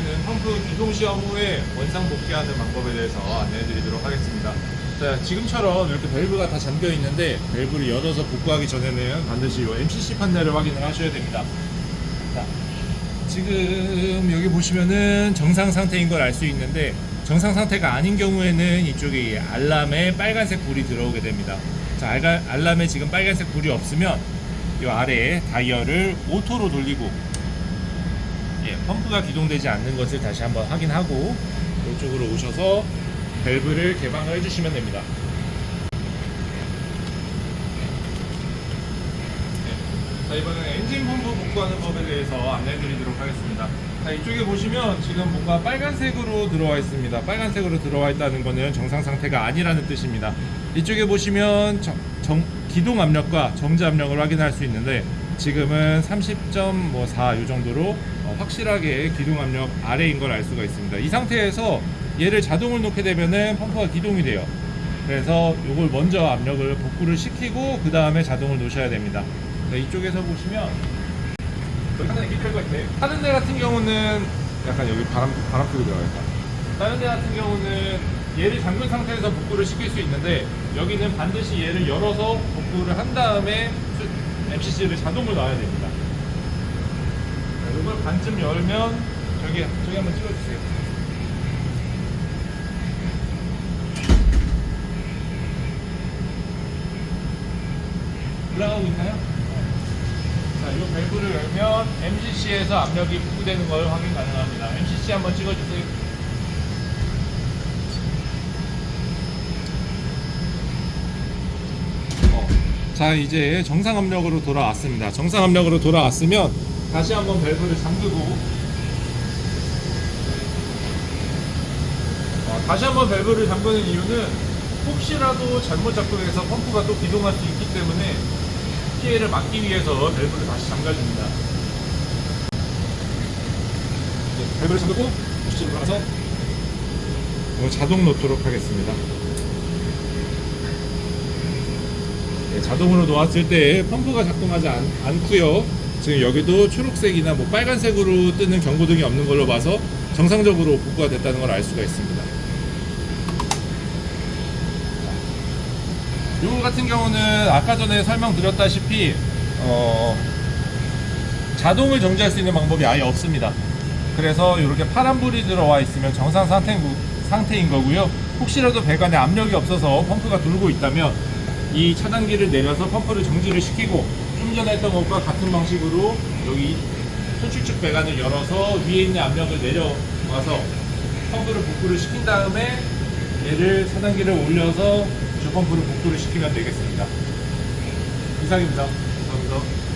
보시면은 펌프 기동 시험 후에 원상 복귀하는 방법에 대해서 안내해 드리도록 하겠습니다. 자, 지금처럼 이렇게 밸브가 다 잠겨 있는데 밸브를 열어서 복구하기 전에는 반드시 이 MCC 판넬을 확인을 하셔야 됩니다. 자, 지금 여기 보시면은 정상 상태인 걸 알 수 있는데 정상 상태가 아닌 경우에는 이쪽에 이 알람에 빨간색 불이 들어오게 됩니다. 자, 알람에 지금 빨간색 불이 없으면 이 아래에 다이얼을 오토로 돌리고 예, 펌프가 기동되지 않는 것을 다시 한번 확인하고 이쪽으로 오셔서 밸브를 개방을 해주시면 됩니다. 네. 자 이번엔 엔진 펌프 복구하는 법에 대해서 안내해드리도록 하겠습니다. 자 이쪽에 보시면 지금 뭔가 빨간색으로 들어와 있습니다. 빨간색으로 들어와 있다는 것은 정상 상태가 아니라는 뜻입니다. 이쪽에 보시면 정, 정- 기동 압력과 정지 압력을 확인할 수 있는데 지금은 30.4이 정도로 어, 확실하게 기동 압력 아래인 걸 알 수가 있습니다. 이 상태에서 얘를 자동을 놓게 되면은 펌프가 기동이 돼요. 그래서 이걸 먼저 압력을 복구를 시키고 그 다음에 자동을 놓으셔야 됩니다. 네, 이쪽에서 보시면 하는 데 기댈 것 같아. 다른 데 같은 경우는 약간 여기 바람 바람 소리 들어갈까? 다른 데 같은 경우는 얘를 잠근 상태에서 복구를 시킬 수 있는데 여기는 반드시 얘를 열어서 복구를 한 다음에 MCC를 자동으로 놔야 됩니다. 자, 이걸 반쯤 열면 저기 저기 한번 찍어주세요. 올라가고 있나요? 자, 이 밸브를 열면 MCC에서 압력이 복구되는 걸 확인 가능합니다. MCC 한번 찍어주세요. 자, 이제 정상 압력으로 돌아왔습니다. 정상 압력으로 돌아왔으면 다시 한번 밸브를 잠그고 어, 다시 한번 밸브를 잠그는 이유는 혹시라도 잘못 작동해서 펌프가 또 기동할 수 있기 때문에 피해를 막기 위해서 밸브를 다시 잠가줍니다. 이제 밸브를 잠그고 부시로 가서 이거 자동 놓도록 하겠습니다. 네, 자동으로 놓았을 때 펌프가 작동하지 않, 않고요. 지금 여기도 초록색이나 뭐 빨간색으로 뜨는 경고등이 없는 걸로 봐서 정상적으로 복구가 됐다는 걸 알 수가 있습니다. 요거 같은 경우는 아까 전에 설명드렸다시피 어, 자동을 정지할 수 있는 방법이 아예 없습니다. 그래서 이렇게 파란 불이 들어와 있으면 정상 상태, 상태인 거고요. 혹시라도 배관에 압력이 없어서 펌프가 돌고 있다면 이 차단기를 내려서 펌프를 정지를 시키고 좀 전에 했던 것과 같은 방식으로 여기 소출축 배관을 열어서 위에 있는 압력을 내려와서 펌프를 복구를 시킨 다음에 얘를 차단기를 올려서 주펌프를 복구를 시키면 되겠습니다. 이상입니다. 감사합니다.